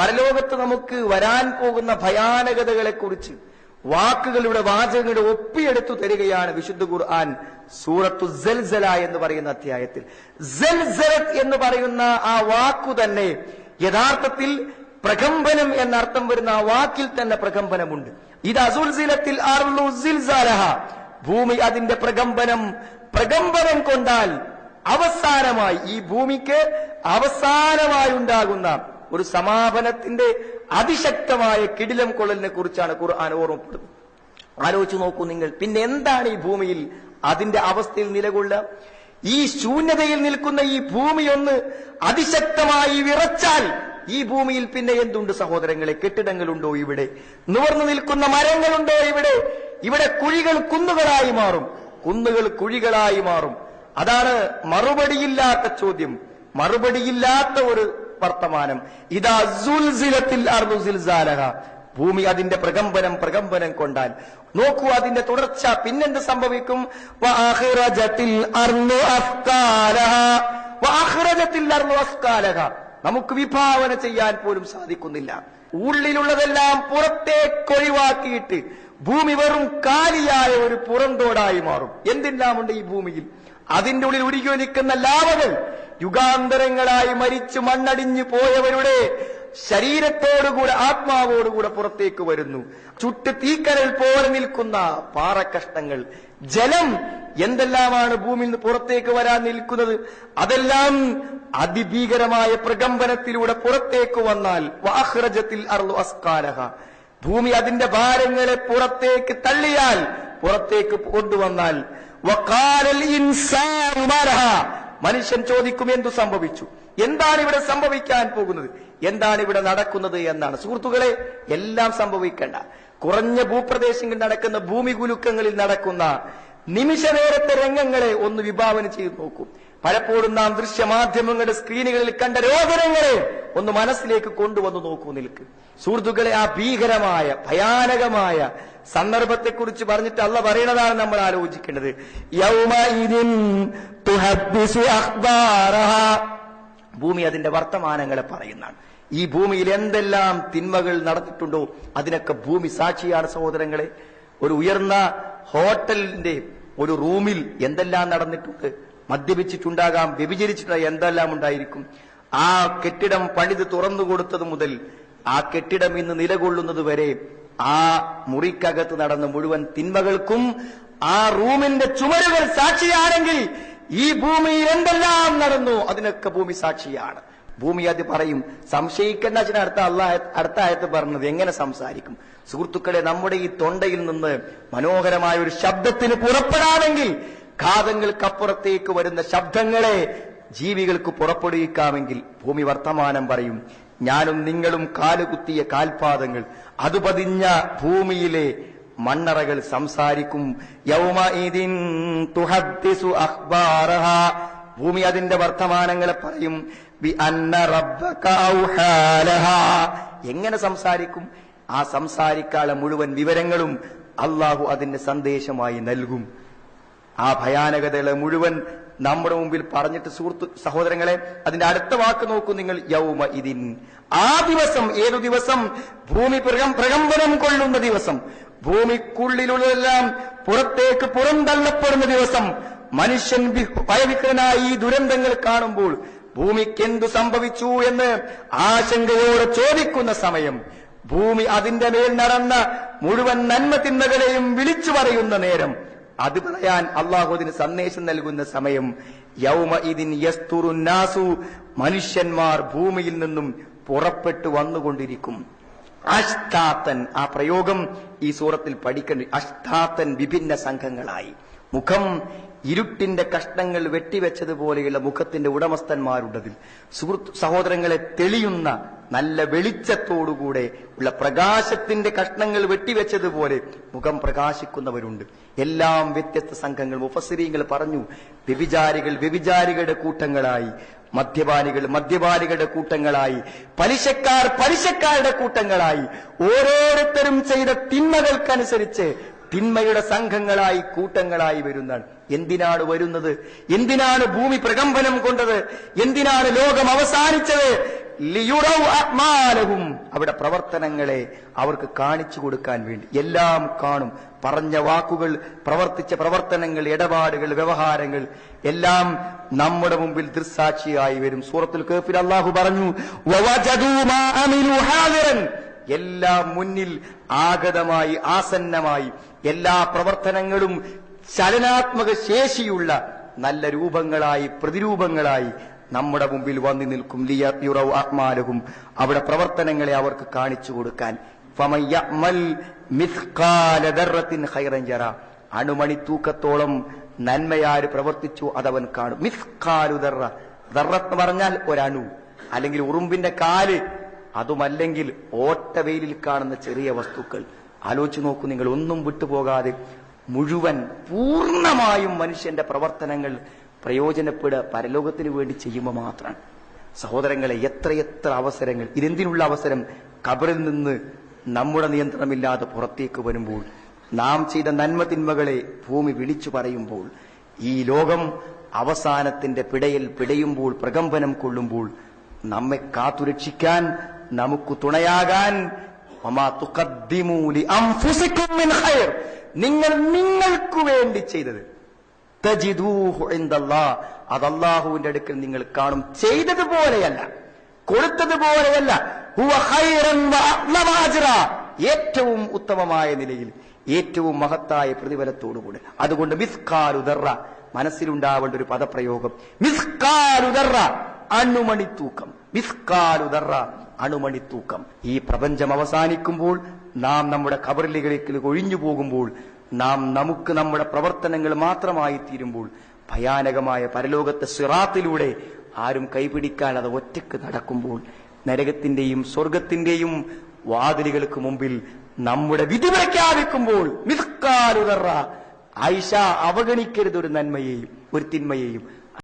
പരലോകത്ത് നമുക്ക് വരാൻ പോകുന്ന ഭയാനകതകളെ കുറിച്ച് വാക്കുകളുടെ വാചകങ്ങളുടെ ഒപ്പിയെടുത്തു തരികയാണ് വിശുദ്ധ ഖുർആൻ സൂറത്തു ജൽസല എന്ന് പറയുന്ന അധ്യായത്തിൽ. എന്ന് പറയുന്ന ആ വാക്കു തന്നെ യഥാർത്ഥത്തിൽ പ്രകമ്പനം എന്നർത്ഥം വരുന്ന ആ വാക്കിൽ തന്നെ പ്രകമ്പനമുണ്ട്. ഇത് അസുൽസിലത്തിൽ ഭൂമി അതിന്റെ പ്രകമ്പനം പ്രകമ്പനം കൊണ്ടാൽ അവസാനമായി ഈ ഭൂമിക്ക് അവസാനമായി ഉണ്ടാകുന്ന ഒരു സമാപനത്തിന്റെ അതിശക്തമായ കിടിലം കൊള്ളലിനെ കുറിച്ചാണ് ഖുർആൻ ഓർമ്മപ്പെടുന്നത്. ആലോചിച്ചു നോക്കൂ നിങ്ങൾ. പിന്നെ എന്താണ് ഈ ഭൂമിയിൽ അതിന്റെ അവസ്ഥയിൽ നിലകൊള്ളുക? ഈ ശൂന്യതയിൽ നിൽക്കുന്ന ഈ ഭൂമി ഒന്ന് അതിശക്തമായി വിറച്ചാൽ ഈ ഭൂമിയിൽ പിന്നെ എന്തുണ്ട് സഹോദരങ്ങളെ? കെട്ടിടങ്ങളുണ്ടോ ഇവിടെ? നിവർന്നു നിൽക്കുന്ന മരങ്ങളുണ്ടോ ഇവിടെ? ഇവിടെ കുഴികൾ കുന്നുകളായി മാറും. കുന്നുകൾ കുഴികളായി മാറും. അതാണ് മറുപടിയില്ലാത്ത ചോദ്യം. മറുപടിയില്ലാത്ത ഒരു വർത്തമാനം. ഇതാ ഭൂമി അതിന്റെ പ്രകമ്പനം പ്രകമ്പനം കൊണ്ടാൽ. നോക്കൂ അതിന്റെ തുടർച്ച പിന്നെന്ത് സംഭവിക്കും? നമുക്ക് വിഭാവന ചെയ്യാൻ പോലും സാധിക്കുന്നില്ല. ഉള്ളിലുള്ളതെല്ലാം പുറത്തേക്ക് ഒഴിവാക്കിയിട്ട് ഭൂമി വെറും കാലിയായ ഒരു പുറന്തോടായി മാറും. എന്തെല്ലാമുണ്ട് ഈ ഭൂമിയിൽ? അതിന്റെ ഉള്ളിൽ ഉരുകി ഉരുകിയൊലിക്കുന്ന ലാവകൾ. യുഗാന്തരങ്ങളായി മരിച്ചു മണ്ണടിഞ്ഞു പോയവരുടെ ശരീരത്തോടുകൂടെ ആത്മാവോടുകൂടെ പുറത്തേക്ക് വരുന്നു. ചുട്ട് തീക്കരൽ പോലെ നിൽക്കുന്ന പാറക്കഷ്ണങ്ങൾ ജലം എന്തെല്ലാമാണ് ഭൂമിയിൽ നിന്ന് പുറത്തേക്ക് വരാൻ നിൽക്കുന്നത്? അതെല്ലാം അതിഭീകരമായ പ്രകമ്പനത്തിലൂടെ പുറത്തേക്ക് വന്നാൽ വാഹ്രജത്തിൽ അർലു അസ്കാലഹ ഭൂമി അതിന്റെ ഭാരങ്ങളെ പുറത്തേക്ക് തള്ളിയാൽ പുറത്തേക്ക് കൊണ്ടുവന്നാൽ വക്കാലൽ മാലഹ. മനുഷ്യൻ ചോദിക്കും എന്തു സംഭവിച്ചു? എന്താണ് ഇവിടെ സംഭവിക്കാൻ പോകുന്നത്? എന്താണ് ഇവിടെ നടക്കുന്നത് എന്നാണ്. സുഹൃത്തുക്കളെ എല്ലാം സംഭവിക്കേണ്ട. കുറഞ്ഞ ഭൂപ്രദേശങ്ങളിൽ നടക്കുന്ന ഭൂമി നടക്കുന്ന നിമിഷ നേരത്തെ രംഗങ്ങളെ ഒന്ന് വിഭാവന ചെയ്ത് നോക്കൂ. പലപ്പോഴും നാം ദൃശ്യമാധ്യമങ്ങളുടെ സ്ക്രീനുകളിൽ കണ്ട രോദനങ്ങളെ ഒന്ന് മനസ്സിലേക്ക് കൊണ്ടുവന്ന് നോക്കൂ നിൽക്ക്. സുഹൃത്തുക്കളെ ആ ഭീകരമായ ഭയാനകമായ സന്ദർഭത്തെക്കുറിച്ച് പറഞ്ഞിട്ട് അല്ല പറയണതാണ് നമ്മൾ ആലോചിക്കേണ്ടത്. ഭൂമി അതിന്റെ വർത്തമാനങ്ങളെ പറയുന്നതാണ്. ഈ ഭൂമിയിൽ എന്തെല്ലാം തിന്മകൾ നടന്നിട്ടുണ്ടോ അതിനൊക്കെ ഭൂമി സാക്ഷിയാണ് സഹോദരങ്ങളെ. ഒരു ഉയർന്ന ഹോട്ടലിന്റെ ഒരു റൂമിൽ എന്തെല്ലാം നടന്നിട്ടുണ്ട് മദ്യപിച്ചിട്ടുണ്ടാകാം വ്യഭിചരിച്ചിട്ടുണ്ടാകാം എന്തെല്ലാം ഉണ്ടായിരിക്കും? ആ കെട്ടിടം പണിത് തുറന്നു കൊടുത്തത് മുതൽ ആ കെട്ടിടം ഇന്ന് നിലകൊള്ളുന്നത് വരെ ആ മുറിക്കകത്ത് നടന്ന മുഴുവൻ തിന്മകൾക്കും ആ റൂമിന്റെ ചുമരുകൾ സാക്ഷിയാണെങ്കിൽ ഈ ഭൂമിയിൽ എന്തെല്ലാം നടന്നു? അതിനൊക്കെ ഭൂമി സാക്ഷിയാണ്. ഭൂമി അത് പറയും. സംശയിക്കേണ്ട അച്ഛന അടുത്ത അള്ളാഹ അടുത്ത ആയത്ത് പറഞ്ഞത് എങ്ങനെ സംസാരിക്കും? സുഹൃത്തുക്കളെ നമ്മുടെ ഈ തൊണ്ടയിൽ നിന്ന് മനോഹരമായ ഒരു ശബ്ദത്തിന് പുറപ്പെടാമെങ്കിൽ കാതങ്ങൾക്കപ്പുറത്തേക്ക് വരുന്ന ശബ്ദങ്ങളെ ജീവികൾക്ക് പുറപ്പെടുവിക്കാമെങ്കിൽ ഭൂമി വർത്തമാനം പറയും. ഞാനും നിങ്ങളും കാലുകുത്തിയ കാൽപാദങ്ങൾ. അത് പതിഞ്ഞ ഭൂമിയിലെ മണ്ണറകൾ സംസാരിക്കും. ഭൂമി അതിന്റെ വർത്തമാനങ്ങളെ പറയും. എങ്ങനെ സംസാരിക്കും? ആ സംസാരിക്കാനുള്ള മുഴുവൻ വിവരങ്ങളും അള്ളാഹു അതിന്റെ സന്ദേശമായി നൽകും. ആ ഭയാനകതകളെ മുഴുവൻ നമ്മുടെ മുമ്പിൽ പറഞ്ഞിട്ട് സുഹൃത്തു സഹോദരങ്ങളെ അതിന്റെ അടുത്ത വാക്ക് നോക്കൂ നിങ്ങൾ. യൗമ ഇതിൻ ആ ദിവസം ഏതു ദിവസം? ഭൂമി പ്രകം- പ്രകമ്പനം കൊള്ളുന്ന ദിവസം. ഭൂമിക്കുള്ളിലുള്ളതെല്ലാം പുറത്തേക്ക് പുറന്തള്ളപ്പെടുന്ന ദിവസം. മനുഷ്യൻ ഭയവിക്രനായി ഈ ദുരന്തങ്ങൾ കാണുമ്പോൾ ഭൂമിക്ക് എന്തു സംഭവിച്ചു എന്ന് ആശങ്കയോടെ ചോദിക്കുന്ന സമയം. ഭൂമി അതിന്റെ മേൽ നടന്ന മുഴുവൻ നന്മ തിന്മകളെയും വിളിച്ചു പറയുന്ന നേരം. അത് പറയാൻ അള്ളാഹുദിന് സന്ദേശം നൽകുന്ന സമയം യൗമ ഇതിൻ യസ്തുറുന്നാസു മനുഷ്യന്മാർ ഭൂമിയിൽ നിന്നും പുറപ്പെട്ടു വന്നുകൊണ്ടിരിക്കും. അഷ്ടാത്തൻ ആ പ്രയോഗം ഈ സൂറത്തിൽ പഠിക്കേണ്ട. അഷ്ടാത്തൻ വിഭിന്ന സംഘങ്ങളായി. മുഖം ഇരുട്ടിന്റെ കഷ്ണങ്ങൾ വെട്ടിവെച്ചതുപോലെയുള്ള മുഖത്തിന്റെ ഉടമസ്ഥന്മാരുണ്ടതിൽ. സുഹൃത്ത് സഹോദരങ്ങളെ തെളിയുന്ന നല്ല വെളിച്ചത്തോടുകൂടെ ഉള്ള പ്രകാശത്തിന്റെ കഷ്ണങ്ങൾ വെട്ടിവെച്ചതുപോലെ മുഖം പ്രകാശിക്കുന്നവരുണ്ട്. എല്ലാം വ്യത്യസ്ത സംഘങ്ങൾ മുഫസരീങ്ങൾ പറഞ്ഞു വ്യഭിചാരികൾ വ്യഭിചാരികളുടെ കൂട്ടങ്ങളായി മദ്യപാനികൾ മദ്യപാനികളുടെ കൂട്ടങ്ങളായി പലിശക്കാർ പലിശക്കാരുടെ കൂട്ടങ്ങളായി ഓരോരുത്തരും ചെയ്ത തിന്മകൾക്കനുസരിച്ച് തിന്മയുടെ സംഘങ്ങളായി കൂട്ടങ്ങളായി വരുന്നതാണ്. എന്തിനാണ് വരുന്നത്? എന്തിനാണ് ഭൂമി പ്രകമ്പനം കൊണ്ടത്? എന്തിനാണ് ലോകം അവസാനിച്ചത്? ലിയുറൗ അഅ്മാലഹും അവിടെ പ്രവർത്തനങ്ങളെ അവർക്ക് കാണിച്ചു കൊടുക്കാൻ വേണ്ടി. എല്ലാം കാണും. പറഞ്ഞ വാക്കുകൾ പ്രവർത്തിച്ച പ്രവർത്തനങ്ങൾ ഇടപാടുകൾ വ്യവഹാരങ്ങൾ എല്ലാം നമ്മുടെ മുമ്പിൽ ദൃസാക്ഷിയായി വരും. സൂറത്തുൽ കേഫിൽ അള്ളാഹു പറഞ്ഞു. എല്ലാം മുന്നിൽ ആഗതമായി ആസന്നമായി എല്ലാ പ്രവർത്തനങ്ങളും ചലനാത്മക ശേഷിയുള്ള നല്ല രൂപങ്ങളായി പ്രതിരൂപങ്ങളായി നമ്മുടെ മുമ്പിൽ വന്നു നിൽക്കും. ലിയുറൗ അഅ്മാലഹും അവിടെ പ്രവർത്തനങ്ങളെ അവർക്ക് കാണിച്ചു കൊടുക്കാൻ. അണുമണി തൂക്കത്തോളം നന്മയാര് പ്രവർത്തിച്ചു അതവൻ കാണും. മിസ്കാലു ദർറ. പറഞ്ഞാൽ ഒരണു. അല്ലെങ്കിൽ ഉറുമ്പിന്റെ കാൽ. അതുമല്ലെങ്കിൽ ഓട്ടവെയിലിൽ കാണുന്ന ചെറിയ വസ്തുക്കൾ. ആലോചിച്ച് നോക്കൂ നിങ്ങൾ ഒന്നും വിട്ടുപോകാതെ മുഴുവൻ പൂർണമായും മനുഷ്യന്റെ പ്രവർത്തനങ്ങൾ പ്രയോജനപ്പെടുക പരലോകത്തിന് വേണ്ടി ചെയ്യുമ്പോൾ മാത്രമാണ് സഹോദരങ്ങളെ എത്രയെത്ര അവസരങ്ങൾ ഇതെന്തിനുള്ള അവസരം കബറിൽ നിന്ന് നമ്മുടെ നിയന്ത്രണമില്ലാതെ പുറത്തേക്ക് വരുമ്പോൾ നാം ചെയ്ത നന്മ തിന്മകളെ ഭൂമി വിളിച്ചു പറയുമ്പോൾ ഈ ലോകം അവസാനത്തിന്റെ പിടയിൽ പിടയുമ്പോൾ പ്രകമ്പനം കൊള്ളുമ്പോൾ നമ്മെ കാത്തുരക്ഷിക്കാൻ നമുക്ക് തുണയാകാൻ. നിങ്ങൾ നിങ്ങൾക്കു വേണ്ടി ചെയ്തത്. അത് അള്ളാഹുവിന്റെ അടുക്കൽ നിങ്ങൾ കാണും. ചെയ്തതുപോലെയല്ല കൊടുത്തതുപോലെയല്ല. ഏറ്റവും ഉത്തമമായ നിലയിൽ ഏറ്റവും മഹത്തായ പ്രതിഫലത്തോടുകൂടി. അതുകൊണ്ട് മിസ്കാലുദറ മനസ്സിലുണ്ടാവേണ്ട ഒരു പദപ്രയോഗം. മിസ്കാലുദറ അണുമണിത്തൂക്കം. മിസ്കാലുദറ അണുമണിത്തൂക്കം. ഈ പ്രപഞ്ചം അവസാനിക്കുമ്പോൾ നാം നമ്മുടെ കബറിലേക്ക് ഒഴിഞ്ഞു പോകുമ്പോൾ നാം നമുക്ക് നമ്മുടെ പ്രവർത്തനങ്ങൾ മാത്രമായി തീരുമ്പോൾ ഭയാനകമായ പരലോകത്തെ സിറാത്തിലൂടെ ആരും കൈപിടിക്കാൻ അത് ഒറ്റയ്ക്ക് നടക്കുമ്പോൾ നരകത്തിന്റെയും സ്വർഗത്തിന്റെയും വാതിലുകൾക്ക് മുമ്പിൽ നമ്മുടെ വിധി പ്രഖ്യാപിക്കുമ്പോൾ മിസ്കാലുതറ ആയിഷ അവഗണിക്കരുത് ഒരു നന്മയെയും ഒരു തിന്മയെയും